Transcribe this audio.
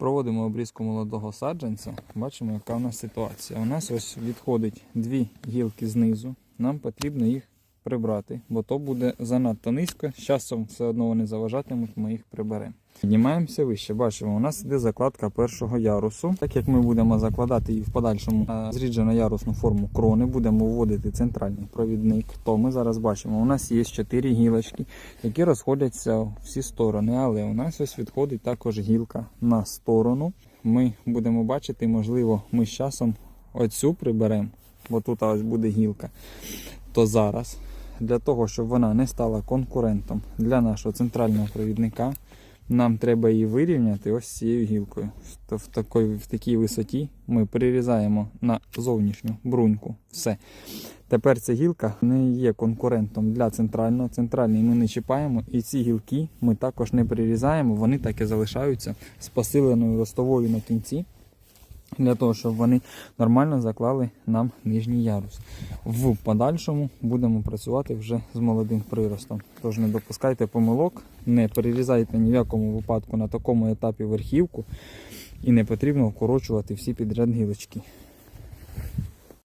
Проводимо обрізку молодого саджанця. Бачимо, яка у нас ситуація. У нас ось відходить дві гілки знизу. Нам потрібно їх прибрати, бо то буде занадто низько. З часом все одно вони заважатимуть, ми їх приберемо. Піднімаємося вище. Бачимо, у нас іде закладка першого ярусу. Так як ми будемо закладати її в подальшому на зріджено ярусну форму крони, будемо вводити центральний провідник, то ми зараз бачимо, у нас є чотири гілочки, які розходяться в всі сторони. Але у нас ось відходить також гілка на сторону. Ми будемо бачити, можливо, ми з часом оцю приберемо, бо тут ось буде гілка. То зараз, для того, щоб вона не стала конкурентом для нашого центрального провідника, нам треба її вирівняти ось цією гілкою. В, такій, в такій висоті ми прирізаємо на зовнішню бруньку. Все. Тепер ця гілка не є конкурентом для центрального. Центральний ми не чіпаємо, і ці гілки ми також не прирізаємо, вони так і залишаються з посиленою листовою на кінці. Для того, щоб вони нормально заклали нам нижній ярус. В подальшому будемо працювати вже з молодим приростом. Тож не допускайте помилок, не перерізайте ні в якому випадку на такому етапі верхівку і не потрібно вкорочувати всі підряд гілочки.